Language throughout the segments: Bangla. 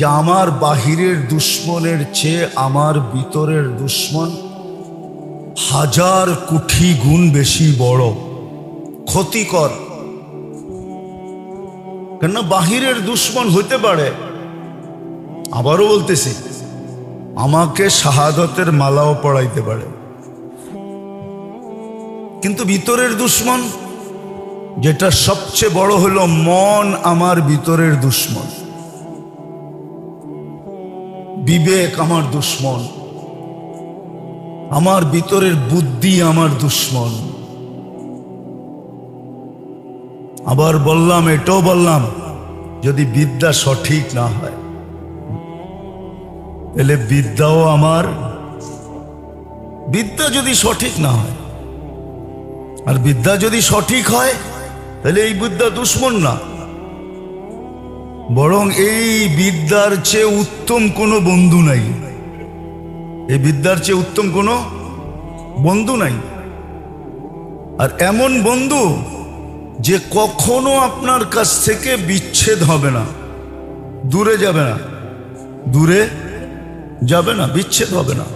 যে আমার বাহিরের দুশ্মনের চেয়ে আমার ভিতরের দুশ্মন হাজার কোটি গুণ বেশি বড়, ক্ষতিকর। কেননা বাহিরের দুশ্মন হতে পারে। আবারও বলতেছি, আমাকে শাহাদতের মালাও পড়াইতে পারে। কিন্তু ভিতরের দুশ্মন, যেটা সবচেয়ে বড় হলো মন আমার ভিতরের দুশ্মন। বিবেক আমার দুশ্মন। আমার ভিতরের বুদ্ধি আমার দুশ্মন। আবার বললাম, এটাও বললাম, যদি বিদ্যা সঠিক না হয়, তাহলে বিদ্যাও আমার, বিদ্যা যদি সঠিক না হয়, আর বিদ্যা যদি সঠিক হয়, তাহলে এই বিদ্যা দুশ্মন না। বরং এই বিদ্যার চেয়ে উত্তম কোনো বন্ধু নাই। এই বিদ্যার চেয়ে উত্তম কোনো বন্ধু নাই। আর এমন বন্ধু যে কখনো আপনার কাছ থেকে বিচ্ছেদ হবে না, দূরে যাবে না, দূরে যাবে না, বিচ্ছেদ হবে না।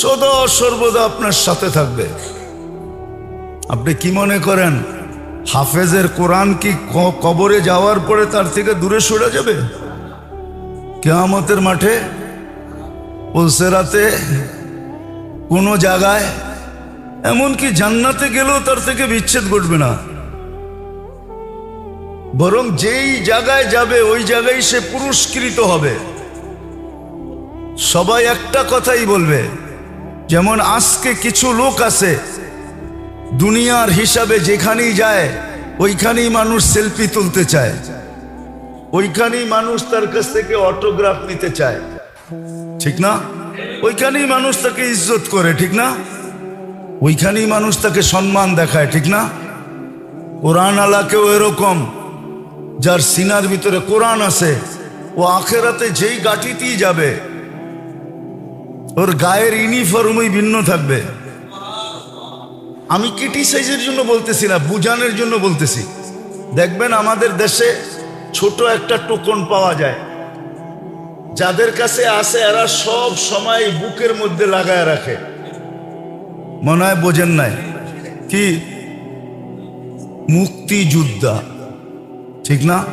সদা সর্বদা আপনার সাথে থাকবে। আপনি কি মনে করেন? হাফেজের কোরআন কি কবরে যাওয়ার পরে তার থেকে দূরে সরে যাবে? কেয়ামতের মাঠে রাতে কোনো জায়গায় এমনকি জান্নাতে গেলেও তার থেকে বিচ্ছেদ ঘটবে না। বরং যেই জায়গায় যাবে, ওই জায়গায় সে পুরস্কৃত হবে। সবাই একটা কথাই বলবে, যেমন আজকে কিছু লোক আছে দুনিয়ার হিসাবে যেখানেই যায়, ওইখানেই মানুষ সেলফি তুলতে চায়। ওইখানেই মানুষ তার কাছ থেকে অটোগ্রাফ নিতে চায়। ঠিক না? ওইখানেই মানুষ তাকে ইজ্জত করে, ঠিক না? ওইখানেই মানুষ তাকে সম্মান দেখায়, ঠিক না? কোরআন আলাকেও এরকম, যার সিনার ভিতরে কোরআন আছে, ও আখেরাতে যেই গাঠিতেই যাবে, ওর গায়ের ইউনিফর্মই ভিন্ন থাকবে। আমি ক্রিটিসাইজের জন্য বলতেছি না, বুঝানোর জন্য বলতেছি। দেখবেন আমাদের দেশে ছোট একটা টোকন পাওয়া যায়। যাদের কাছে আসে এরা সব সময় বুকের মধ্যে লাগায় রাখে। মনে হয় বোঝেন নাই? কি? মুক্তিযোদ্ধা। ঠিক না?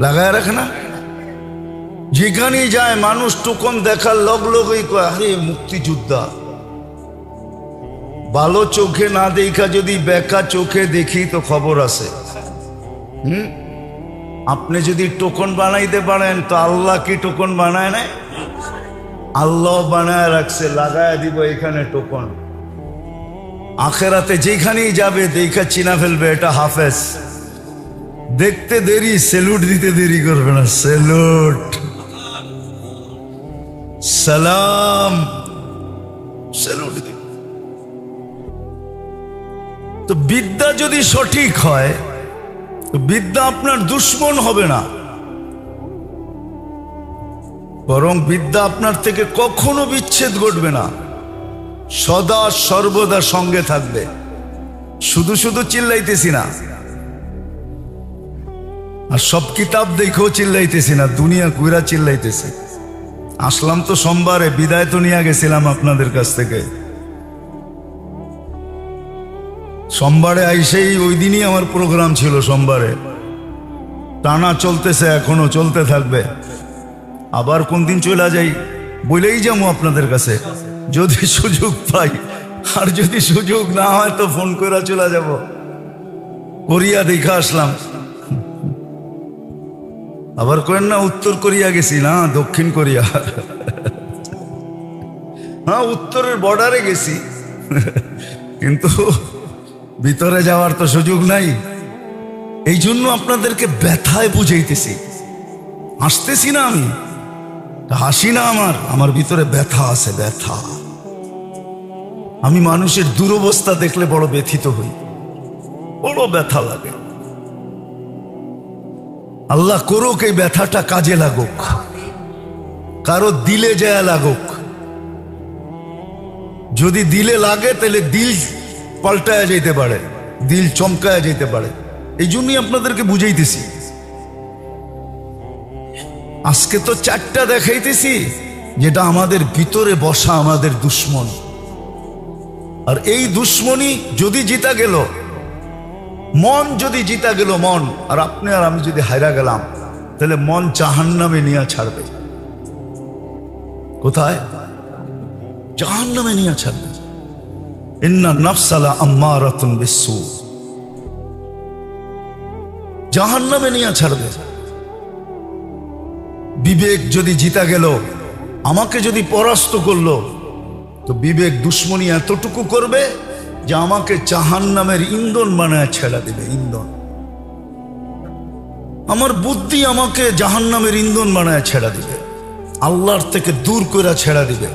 লাগায় রাখে না? যেখানেই যায় মানুষ টোকন দেখার লগ লগই কয়, আরে মুক্তিযোদ্ধা। ভালো চোখে না দেখা, যদি বেকা চোখে দেখি তো খবর আছে। হুম? আপনি যদি টোকন বানাইতে পারেন, তো আল্লাহ কি টোকন বানায় না আল্লাহ বানায় রাখছে, লাগায় দিব এখানে টোকন। আখেরাতে যেখানেই যাবে, দেখা চিনা ফেলবে, এটা হাফেজ। দেখতে দেরি, সেলুট দিতে দেরি করবে না, সেলুট। সালাম। সেলুট তো বিদ্যা যদি সঠিক হয় বিদ্যা আপনার দুশ্মন হবে না। বরং বিদ্যা আপনার থেকে কখনো বিচ্ছেদ ঘটবে না। সদা সর্বদা সঙ্গে থাকবে। শুধু শুধু চিল্লাইতেছি না। আর সব কিতাব দেখেও চিল্লাইতেছি না, দুনিয়া কুইরা চিল্লাইতেছি। আসলাম তো সোমবারে, বিদায় তো নিয়ে গেছিলাম আপনাদের কাছ থেকে। সোমবারে আইসেই ওই দিনই আমার প্রোগ্রাম ছিল সোমবারে। টানা চলতেছে, এখনও চলতে থাকবে। আবার কোন দিন চলে যাই, বলেই যাব আপনাদের কাছে। যদি সুযোগ পাই, আর যদি সুযোগ না হয় তো ফোন করে চলে যাব। কোরিয়া দেখে আসলাম। আবার কেন না, উত্তর কোরিয়া গেছি না, দক্ষিণ কোরিয়া। হ্যাঁ উত্তরের বর্ডারে গেছি। কিন্তু ভিতরে যাওয়ার তো সুযোগ নাই। এই জন্য আপনাদেরকে ব্যথায় বুঝাইতেছি। হাসতেছি না আমি হাসি না আমার আমার ভিতরে ব্যথা আছে, ব্যথা। আমি মানুষের দুরবস্থা দেখলে বড় ব্যথিত হই। বড় ব্যথা লাগে। আল্লাহ করুক এই ব্যথাটা কাজে লাগুক। কারও দিলে যায় লাগুক। যদি দিলে লাগে, তাহলে দিল পাল্টায় যেতে পারে, দিল চমকায় যেতে পারে। এই জন্যই আপনাদেরকে বুঝাইতেছি। আজকে তো চারটা দেখাইতেছি, যেটা আমাদের ভিতরে বসা আমাদের দুশ্মন। আর এই দুশ্মনী যদি জিতা গেল, মন যদি জিতা গেল, মন, আর আপনি আর আমি যদি হাইরা গেলাম, তাহলে মন জাহান্নামে নিয়ে ছাড়বে। কোথায়? জাহান্নামে নিয়ে ছাড়বে। বিশ্বু জাহান্নামে নিয়ে ছাড়বে। বিবেক যদি জিতা গেল, আমাকে যদি পরাস্ত করল, তো বিবেক দুশ্মনী এতটুকু করবে যে আমাকে জাহান নামের ইন্ধন বানায় ছেড়া দিবে, ইন্ধন। আমার বুদ্ধি আমাকে জাহান নামের ইন্ধন বানায় ছেড়া দিবে। আল্লাহর থেকে দূর করে ছেড়া দিবে।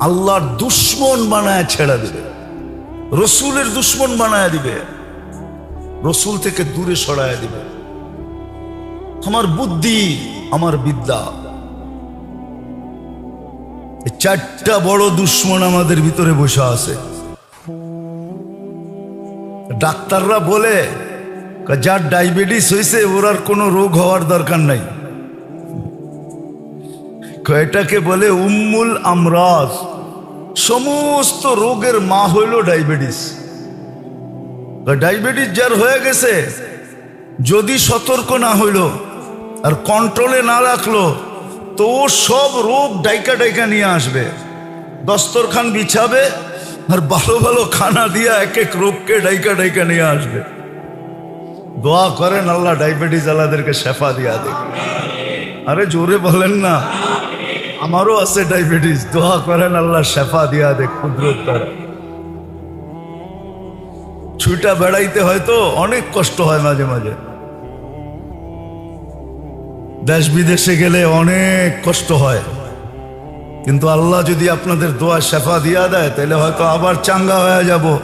আল্লাহর দুশ্মন বানায় ছেড়া দিবে। রসুলের দুশ্মন বানায় দিবে। রসুল থেকে দূরে সরায় দিবে। আমার বুদ্ধি, আমার বিদ্যা। চারটা বড় দুশ্মন আমাদের ভিতরে বসে আছে। ডাক্তাররা বলে যার ডায়াবেটিস হয়েছে ওর আর কোনো রোগ হওয়ার দরকার নাই। এটাকে বলে, উম্মুল আমরাজ। সমস্ত রোগের মা হইল ডায়াবেটিস। ডায়াবেটিস যার হয়ে গেছে, যদি সতর্ক না হইল আর কন্ট্রোলে না রাখল, তো ও সব রোগ ডাইকা ডাইকা নিয়ে আসবে। দস্তরখান বিছাবে আর ভালো ভালো খানা দিয়া এক এক রোগকে ডাইকা ডাইকা নিয়ে আসবে। দোয়া করেন আল্লাহ ডায়াবেটিস আলাদেরকে শেফা দিয়া দেখ আরে জোরে বলেন না। আমারও আছে ডায়াবেটিস দোয়া করেন আল্লাহ শেফা দিয়া দে কুদরত দ্বারা। ছুটা বেড়াইতে হয়তো অনেক কষ্ট হয় মাঝে মাঝে। দেশ বিদেশে গেলে অনেক কষ্ট হয়। কিন্তু আল্লাহ যদি আপনাদের দোয়া শেফা দিয়া দেয়, তাহলে হয়তো আবার চাঙ্গা হয়ে যাব।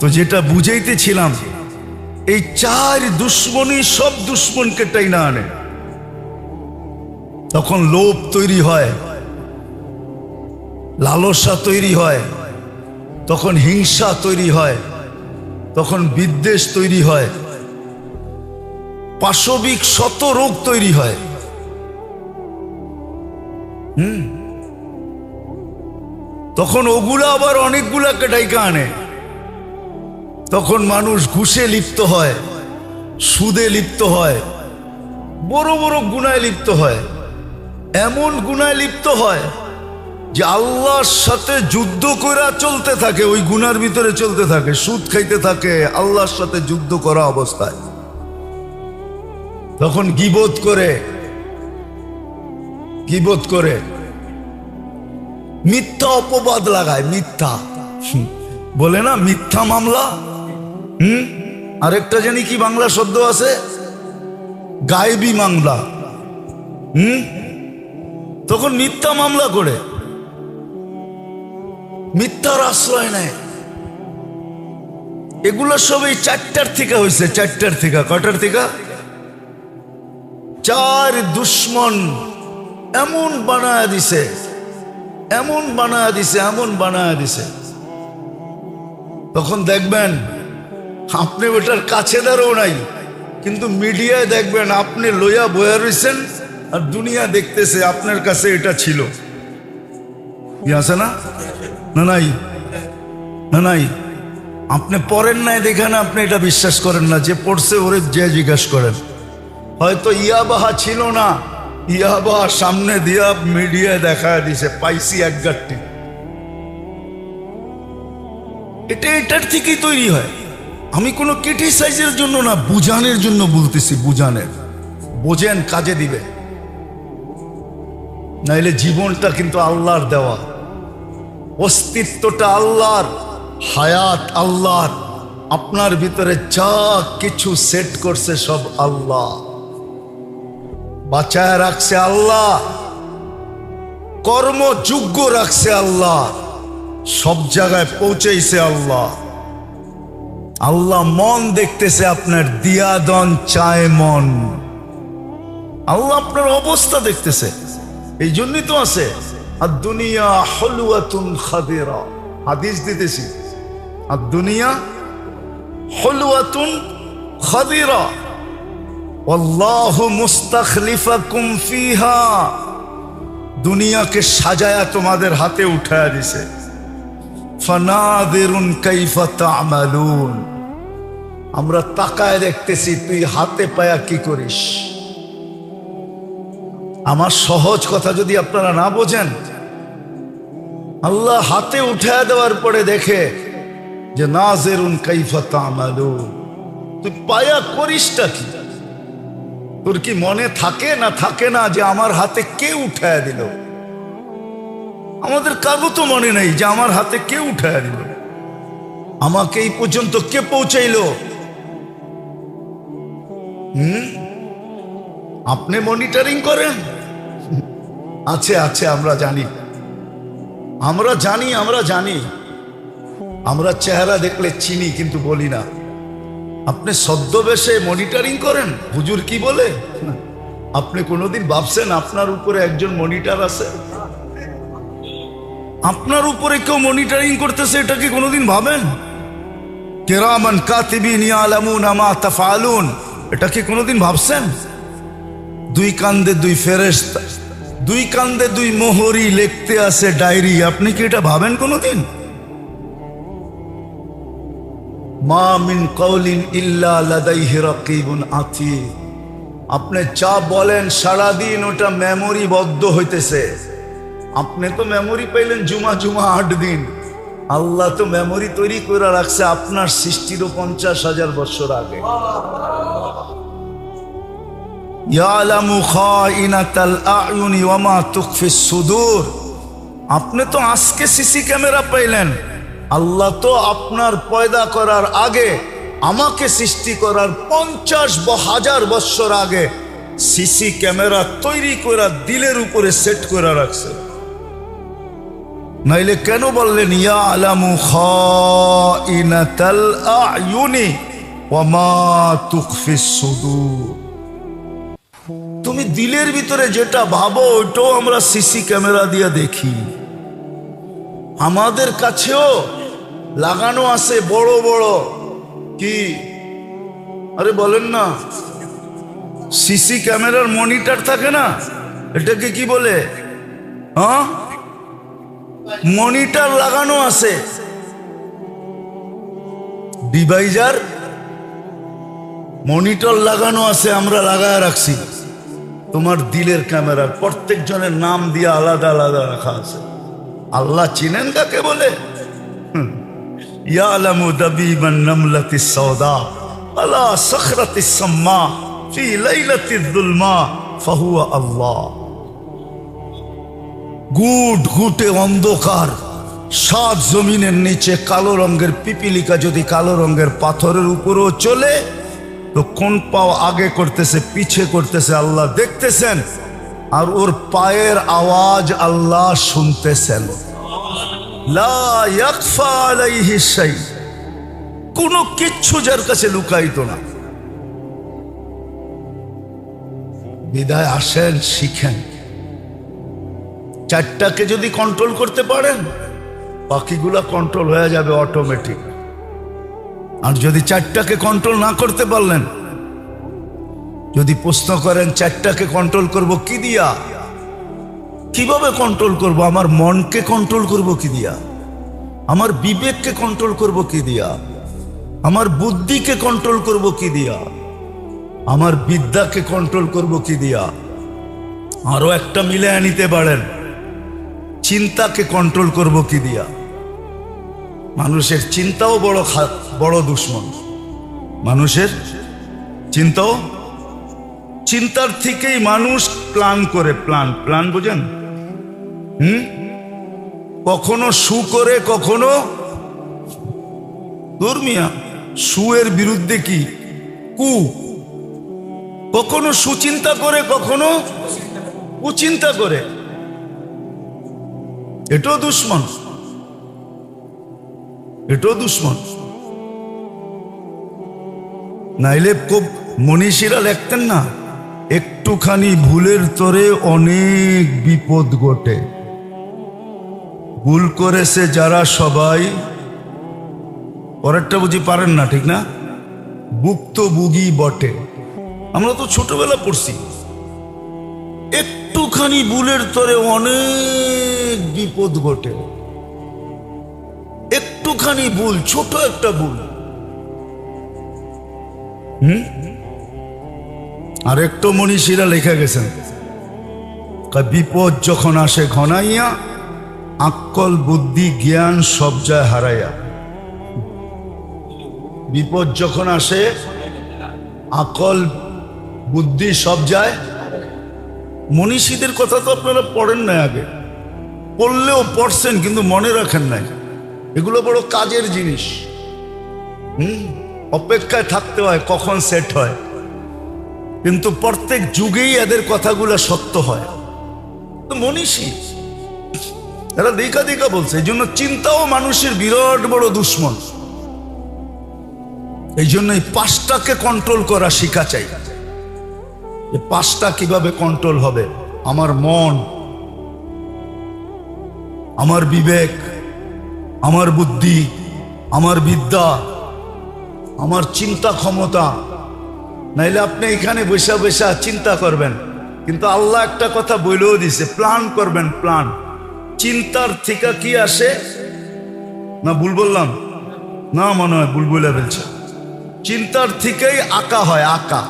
তো যেটা বুঝাইতেছিলাম, এই চার দুশ্মনী সব দুশ্মনকে টাইনা আনে। তখন লোভ তৈরি হয়, লালসা তৈরি হয়, তখন হিংসা তৈরি হয়, তখন বিদ্বেষ তৈরি হয়, পাশবিক শত রোগ তৈরি হয়। হুম? তখন ওগুলা আবার অনেকগুলাকে ডাইকা আনে। তখন মানুষ ঘুষে লিপ্ত হয়, সুদে লিপ্ত হয়, বড় বড় গুণায় লিপ্ত হয়। এমন গুণায় লিপ্ত হয় যে আল্লাহর সাথে যুদ্ধ করে চলতে থাকে, ওই গুনার ভিতরে চলতে থাকে, সুদ খাইতে থাকে, আল্লাহর সাথে যুদ্ধ করা অবস্থায়। তখন গিবোধ করে গিবোধ করে, মিথ্যা অপবাদ লাগায়, মিথ্যা। বলে না, মিথ্যা মামলা? হুম, আরেকটা জানি কি বাংলা শব্দ আছে? গায়েবী মামলা। হুম তখন মিথ্যা মামলা করে। মিথ্যার আশ্রয় নেয়। এগুলো সব এই চারটার থেকে হয়েছে, চারটার থেকে। কটার থেকে? চার দুশ্মন এমন বানায় দিছে, এমন বানায় দিছে, এমন বানায় দিছে। তখন দেখবেন, আপনি ওটার কাছে দাঁড়াও নাই, কিন্তু মিডিয়ায় দেখবেন আপনি লইয়া বয়া রয়েছেন আর দুনিয়া দেখতেছে আপনার কাছে এটা ছিল। আছে না? না নাই? না নাই? আপনি পড়েন নাই দেখে না আপনি এটা বিশ্বাস করেন না, যে পড়ছে ওরে যে জিজ্ঞাসা করেন। হয়তো ইয়াবাহা ছিল না, ইয়াবাহা সামনে দিয়া মিডিয়ায় দেখা দিছে পাইসি এক গাঠটি এটা এটার থেকেই তৈরি হয়। আমি কোনো ক্রিটিসাইজের জন্য না, বুঝানোর জন্য বলতেছি, বুঝানের। বোঝেন, কাজে দিবে নাইলে জীবনটা কিন্তু আল্লাহর দেওয়া। অস্তিত্বটা আল্লাহর, হায়াত আল্লাহর। আপনার ভিতরে যা কিছু সেট করছে সব আল্লাহ। বাঁচায় রাখছে আল্লাহ। কর্মযোগ্য রাখছে আল্লাহ। সব জায়গায় পৌঁছেছে আল্লাহ। আল্লাহ মন দেখতেছে আপনার দিয়াদন চায় মন। আল্লাহ আপনার অবস্থা দেখতেছে। এই জন্যই তো আছে। আর দুনিয়া হলুয়াতুন খাদেরা। হাদিস দিতেছি। আর দুনিয়া হলুয়াতুন খাদেরা ফিহা। দুনিয়াকে সাজায়া তোমাদের হাতে উঠায়া দিছে। ফানাদিরুন কাইফা তা'মালুন। আমরা তাকায় দেখতেছি, তুই হাতে পায়া কি করিস? আমার সহজ কথা যদি আপনারা না বোঝেন, আল্লাহ হাতে উঠায় দেওয়ার পরে দেখে যে নাজেরুন কাইফা তা'মালুন তুই পায়া করিসটা কি? তোর কি মনে থাকে না থাকে না যে আমার হাতে কে উঠায় দিল? আমাদের কারও তো মনে নেই যে আমার হাতে কে উঠায় দিল। আমাকে এই পর্যন্ত কে পৌঁছাইলো? হুম? আপনি মনিটরিং করেন? আছে আছে, আমরা জানি। আমরা জানি আমরা জানি। আমরা চেহারা দেখলে চিনি, কিন্তু বলি না। আপনি সদ্যবেশে মনিটরিং করেন? হুজুর কি বলে? আপনি কোনোদিন ভাবছেন আপনার উপরে একজন মনিটর আছে? আপনার উপরে কেউ মনিটরিং করতেছে, এটা কি কোনোদিন ভাবেন? কেরামান কাতিবিন ইয়ালামুন আমা তাফআলুন এটা কি কোনোদিন ভাবছেন? দুই কান্দে দুই ফেরেশতা, দুই কান্দে দুই মোহরি লিখতে আছে ডায়েরি। আপনি কি এটা ভাবেন কোনোদিন? মা মিন কৌলিন ইল্লা লাদাইহি রাকিবুন আতীদ আপনি যা বলেন সারাদিন ওটা মেমোরি বদ্ধ হইতেছে। আপনি তো মেমোরি পাইলেন জুমা জুমা আট দিন। আল্লাহ তো মেমোরি তৈরি করে রাখছে আপনার সৃষ্টিরও পঞ্চাশ হাজার বছর আগে। আপনি তো আজকে সিসি ক্যামেরা পাইলেন। আল্লাহ তো আপনার পয়দা করার আগে, আমাকে সৃষ্টি করার পঞ্চাশ হাজার বছর আগে সিসি ক্যামেরা তৈরি করা, দিলের উপরে সেট করে রাখছে। নাইলে কেন বললেন ইয়া আলামু খাইনাতাল আয়ুনি ওয়া মা তুখফিস সুদূর? তুমি দিলের ভিতরে যেটা ভাবো, ওইটাও আমরা সিসি ক্যামেরা দিয়ে দেখি। আমাদের কাছেও লাগানো আছে বড় বড়। কি? আরে বলেন না। সিসি ক্যামেরার মনিটর থাকে না? এটাকে কি বলে? হ্যাঁ? মনিটর লাগানো আছে। ডিভাইজার? মনিটর লাগানো আছে, আমরা লাগায় রাখছি। তোমার দিলের ক্যামেরার প্রত্যেক জনের নাম দিয়ে আলাদা আলাদা রাখা আছে। আল্লাহ চিনেন কাকে বলে? গুট গুটে অন্ধকার, সাত জমিনের নিচে কালো রঙের পিপিলিকা যদি কালো রঙের পাথরের উপরেও চলে তো কোন পাও আগে করতেছে, পিছে করতেছে, আল্লাহ দেখতেছেন, আর ওর পায়ের আওয়াজ আল্লাহ শুনতেছেন। কোনো কিচ্ছু যার কাছে লুকাইত না। বিদায় আসেন, শিখেন। চারটাকে যদি কন্ট্রোল করতে পারেন, বাকিগুলা কন্ট্রোল হয়ে যাবে অটোমেটিক আর যদি চারটাকে কন্ট্রোল না করতে পারলেন, যদি প্রশ্ন করেন, চারটাকে কন্ট্রোল করব কি দিয়া? কীভাবে কন্ট্রোল করব? আমার মনকে কন্ট্রোল করব কি দিয়া? আমার বিবেককে কন্ট্রোল করব কি দিয়া? আমার বুদ্ধিকে কন্ট্রোল করব কি দিয়া? আমার বিদ্যাকে কন্ট্রোল করব কি দিয়া? আরও একটা মিলে নিতে পারেন। চিন্তাকে কন্ট্রোল করব কি দিয়া? মানুষের চিন্তাও বড় বড় দুশ্মন। মানুষের চিন্তাও, চিন্তার থেকেই মানুষ প্ল্যান করে, প্ল্যান প্ল্যান বুঝেন? হুম? কখনো সু করে, কখনো ধর্মিয়া সুয়ের বিরুদ্ধে কি? কু। কখনো সুচিন্তা করে, কখনো কুচিন্তা করে। এটাও দুশ্মন। এটাও দুশ্মন। নাইলে খুব মনীষীরা লেখতেন না, একটুখানি ভুলের তরে অনেক বিপদ ঘটে। ভুল করেছে যারা সবাই, পরেরটা বুঝি পারেন না, ঠিক না? বুক্ত বুগি বটে। আমরা তো ছোটবেলা পড়ছি। একটুখানি ভুলের তরে অনেক বিপদ ঘটে। একটুখানি ভুল, ছোট একটা ভুল। আর একটু মনীষীরা লেখা গেছেন। বিপদ যখন আসে ঘনাইয়া, আক্কল, বুদ্ধি, জ্ঞান সব যায় হারাইয়া। বিপদ যখন আসে আকল বুদ্ধি সব যায়। মনীষীদের কথা তো আপনারা পড়েন না আগে। পড়লেও পড়ছেন, কিন্তু মনে রাখেন নাই। এগুলো বড় কাজের জিনিস। হুম? অপেক্ষায় থাকতে হয় কখন সেট হয়। কিন্তু প্রত্যেক যুগেই এদের কথাগুলো সত্য হয়। তো মনীষী, এরা দেখা দেখা বলছে, এই জন্য চিন্তাও মানুষের বিরাট বড় দুশ্মন। এই জন্য এই পাঁচটাকে কন্ট্রোল করা শিখা চাই। যে পাঁচটা কীভাবে কন্ট্রোল হবে? আমার মন, আমার বিবেক আমার বুদ্ধি, আমার বিদ্যা, আমার চিন্তা ক্ষমতা। নাইলে আপনি এখানে বসে বসে চিন্তা করবেন। কিন্তু আল্লাহ একটা কথা বলেও দিছে প্ল্যান করবেন প্ল্যান চিন্তার থেকে কি আসে? না, ভুল বললাম। না, মনে হয় ভুল বলে ফেলছে। চিন্তার থেকেই আঁকা হয়, আঁকা।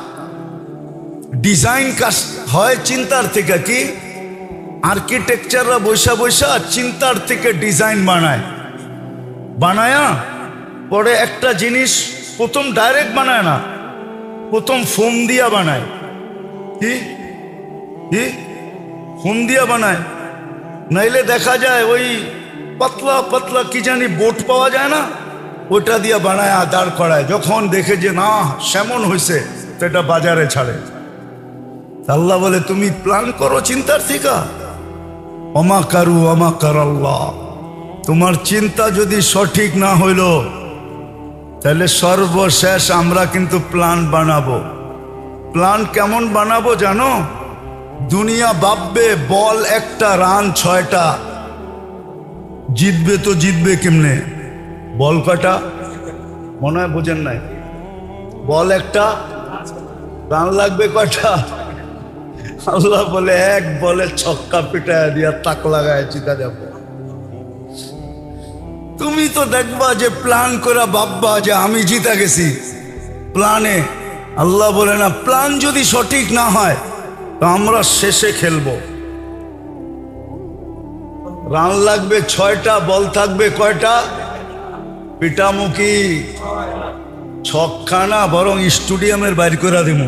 ডিজাইন কাজ হয় চিন্তার থেকে কি? আর্কিটেকচাররা বৈশা বৈশা চিন্তার থেকে ডিজাইন বানায়। বানায়া, পরে একটা জিনিস প্রথম ডাইরেক্ট বানায় না, প্রথম ফোম দিয়া বানায়। কি? কি? ফোম দিয়া বানায়। নাইলে দেখা যায় ওই পাতলা পাতলা কি জানি বোট পাওয়া যায় না ওটা দিয়ে বানায় দাঁড় করায়। যখন দেখে যে না, সেমন হয়েছে এটা বাজারে ছাড়ে। আল্লাহ বলে, তুমি প্ল্যান করো চিন্তার থেকে অমা কারু অমা কার আল্লাহ। তোমার চিন্তা যদি সঠিক না হইল, তাহলে সর্বশেষ আমরা কিন্তু প্ল্যান বানাবো। প্ল্যান কেমন বানাবো জানো? দুনিয়া ভাববে, বল একটা, রান ছয়টা। জিতবে তো জিতবে কেমনে? বল কটা মনে হয় বোঝেন নাই। বল একটা, রান লাগবে কটা আল্লাহ বলে, এক বলে ছক্কা পিটায় দিয়া তাক লাগায় চিতা যাব তুমি তো দেখবা যে প্ল্যান করা ভাববা যে আমি জিতা গেছি। প্ল্যানে আল্লাহ বলে না প্ল্যান যদি সঠিক না হয়, তো আমরা শেষে খেলব। রান লাগবে ছয়টা বল থাকবে কয়টা? পিটামুখী ছক্কানা বরং স্টুডিয়ামের বাইর করে দিব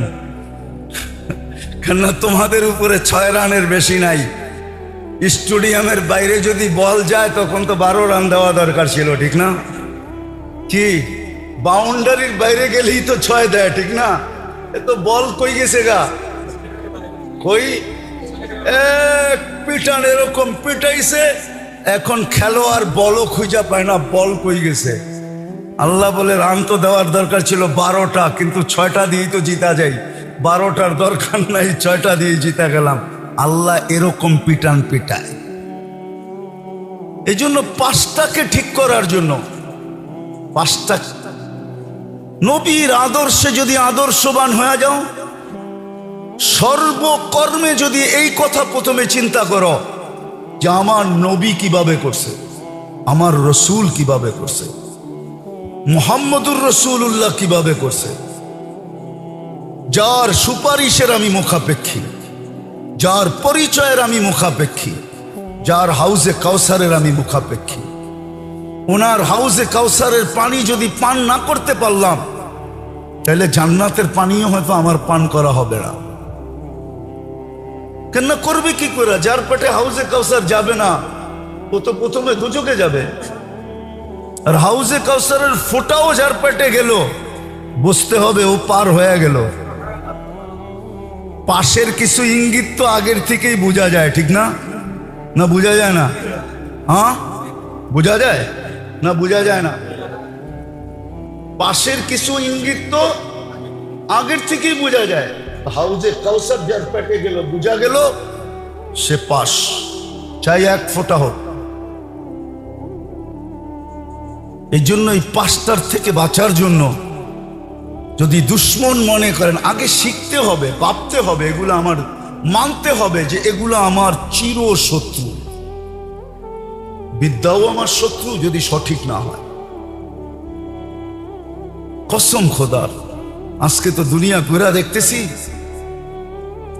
কেননা তোমাদের উপরে ছয় রানের বেশি নাই। স্টুডিয়ামের বাইরে যদি বল যায়, তখন তো বারো রান দেওয়া দরকার ছিল, ঠিক না? কি? বাউন্ডারির বাইরে গেলেই তো ছয় দেয়, ঠিক না? এ তো বল কই গেছে গা? কই? এক পিটান এরকম পিটাইছে, এখন খেলোয়াড় বলও খুঁজা পায় না, বল কই গেছে? আল্লাহ বলে রান তো দেওয়ার দরকার ছিল বারোটা, কিন্তু ছয়টা দিয়েই তো জিতা যাই বারোটার দরকার নাই, ছয়টা দিয়ে জিতা গেলাম। আল্লাহ এরকম পিটান পিটায়। এই জন্য পাঁচটাকে ঠিক করার জন্য পাঁচটা নবীর আদর্শে যদি আদর্শবান হয়ে যাও, সর্বকর্মে যদি এই কথা প্রথমে চিন্তা করো যে আমার নবী কীভাবে করছে, আমার রসুল কীভাবে করছে, মোহাম্মদুর রসুল্লাহ কীভাবে করছে, যার সুপারিশের আমি মুখাপেক্ষী। যার পরিচয়ের আমি মুখাপেক্ষী, যার হাউজে কাউসারের আমি মুখাপেক্ষী। ওনার হাউজে কাউসারের পানি যদি পান না করতে পারলাম, তাহলে জান্নাতের পানিও হয়তো আমার পান করা হবে না। কেন করবে কি করে? যার পেটে হাউজে কাউসার যাবে না, ও তো প্রথমে দুচোকে যাবে। আর হাউজে কাউসারের ফোটাও যার পেটে গেল বুঝতে হবে, ও পার হয়ে গেল। পাশের কিছু ইঙ্গিত তো আগের থেকেই বোঝা যায়, ঠিক না? না বোঝা যায় না? হ্যাঁ? বোঝা যায়? না বোঝা যায় না? পাশের কিছু ইঙ্গিত তো আগের থেকেই বোঝা যায়। হাউজে কাউসার যার পেটে গেল, বোঝা গেল সে পাশ। চাই এক ফোঁটা হোক। এই জন্য এই পাঁচটার থেকে বাঁচার জন্য যদি দুশ্মন মনে করেন, আগে শিখতে হবে, ভাবতে হবে, এগুলো আমার, মানতে হবে যে এগুলো আমার চির শত্রু বিদ্যাও আমার শত্রু যদি সঠিক না হয়। কসম খোদার, আজকে তো দুনিয়া ঘুরা দেখতেছি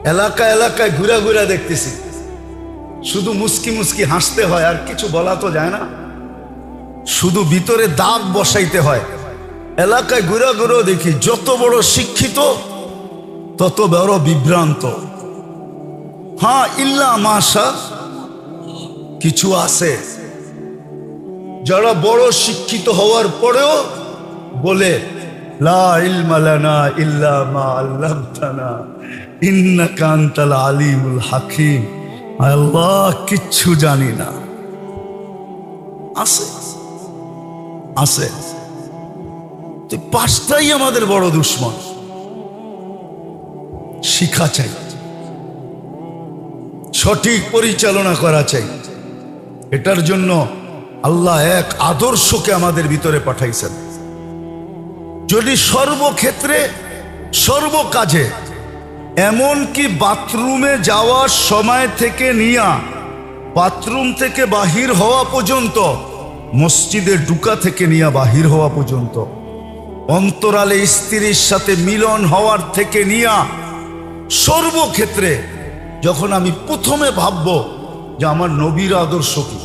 এলাকা এলাকায় ঘুরা ঘুরা দেখতেছি। শুধু মুস্কি মুস্কি হাসতে হয়, আর কিছু বলা তো যায় না। শুধু ভিতরে দাগ বসাইতে হয় এলাকায় ঘুরা ঘুরেও দেখি যত বড় শিক্ষিত, তত বড় বিভ্রান্ত। হ্যাঁ ইল্লা মাসা কিছু আছে। যারা বড় শিক্ষিত হওয়ার পরেও বলে হাকিম। আল্লাহ, কিচ্ছু জানি না। আছে আছে। তো পাঁচটাই আমাদের বড় দুশ্মন। শিখা চাই। সঠিক পরিচালনা করা চাই। এটার জন্য আল্লাহ এক আদর্শকে আমাদের ভিতরে পাঠাইছেন। যদি সর্বক্ষেত্রে, সর্বকাজে এমনকি বাথরুমে যাওয়ার সময় থেকে নিয়া, বাথরুম থেকে বাহির হওয়া পর্যন্ত, মসজিদে ঢুকা থেকে নিয়ে বাহির হওয়া পর্যন্ত অন্তরালে স্ত্রীর সাথে মিলন হওয়ার থেকে নিয়া সর্বক্ষেত্রে যখন আমি প্রথমে ভাবব যে আমার নবীর আদর্শ কি,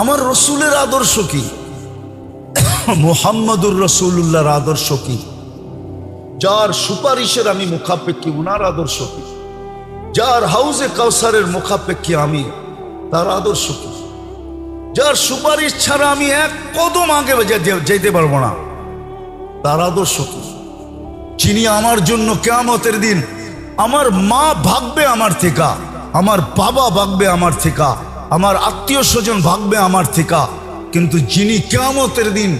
আমার রসুলের আদর্শ কি, মোহাম্মদুর রসুল্লাহর আদর্শ কি, যার সুপারিশের আমি মুখাপেক্ষী, উনার আদর্শ কি, যার হাউজে কাউসারের মুখাপেক্ষী আমি, তার আদর্শ কি। যার সুপারিশ ছাড়া আমি এক কদম আগে যেতে- পারব না। তার আদর্শ কি যিনি আমার জন্য কেয়ামতের দিন আমার মা ভাগবে আমার থেকে, আমার বাবা ভাগবে আমার থেকে, আমার আত্মীয় স্বজন ভাগবে আমার থেকে, কিন্তু যিনি কেয়ামতের দিন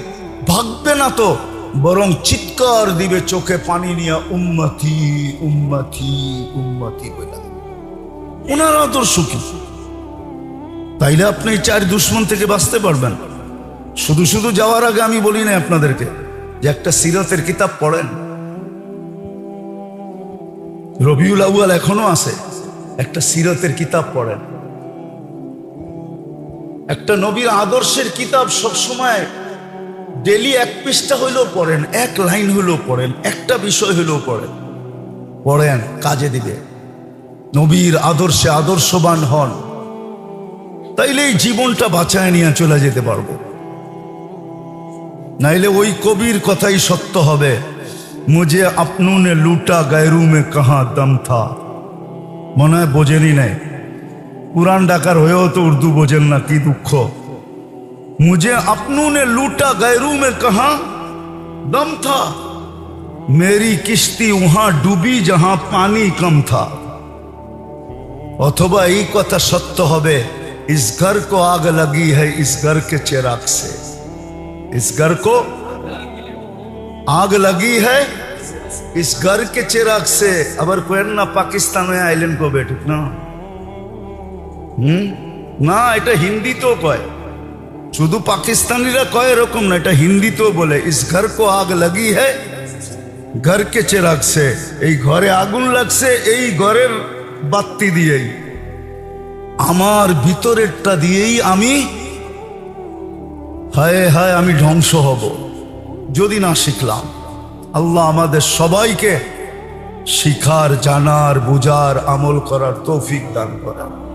ভাগবে না তো, বরং চিৎকার দিবে চোখে পানি নিয়ে, উম্মতি উম্মতি উম্মতি বলে ওনার আদর্শ কি তাইলে আপনি এই চার দুশ্মন থেকে বাঁচতে পারবেন। শুধু শুধু যাওয়ার আগে আমি বলি না আপনাদেরকে যে একটা সিরতের কিতাব পড়েন। রবিউল আউয়াল এখনও আছে, একটা সিরতের কিতাব পড়েন। একটা নবীর আদর্শের কিতাব সবসময় ডেলি এক পৃষ্ঠা হইলেও পড়েন, এক লাইন হইলেও পড়েন, একটা বিষয় হইলেও পড়েন। পড়েন, কাজে দিবে। নবীর আদর্শে আদর্শবান হন। তাইলে এই জীবনটা বাঁচায় নিয়ে চলে যেতে পারব। নাইলে ওই কবির কথাই সত্য হবে, মুঝে আপনু নে লুটা গায়রু মে কাহা দম থা। মনে হয় বোঝেনি নাই পুরান ডাকার হয়েও তো উর্দু বোঝেন না, কি দুঃখ। মুঝে আপনু নে লুটা গায়রু মে কাহা দম থা। মেরি কিস্তি উহা ডুবি যাহা পানি কম থা। অথবা এই কথা সত্য হবে इस घर को आग लगी है इस घर के चिराग से इस घर को आग लगी है इस घर के चिराग से আবার কোয়েন না পাকিস্তানে আইলেন কবে ঠিক না হুম না এটা হিন্দিতেও কয় শুধু পাকিস্তানিরা কয় এরকম না এটা হিন্দিতেও বলে ইস ঘর কো আগ লাগি है ঘর কে চিরাগ সে এই ঘরে আগুন লাগছে এই ঘরের বাত্তি দিয়েই আমার ভিতরেরটা দিয়েই আমি হায় হায় আমি ধ্বংস হব। যদি না শিখলাম, আল্লাহ আমাদের সবাইকে শিখার, জানার বুজার আমল করার তৌফিক দান করার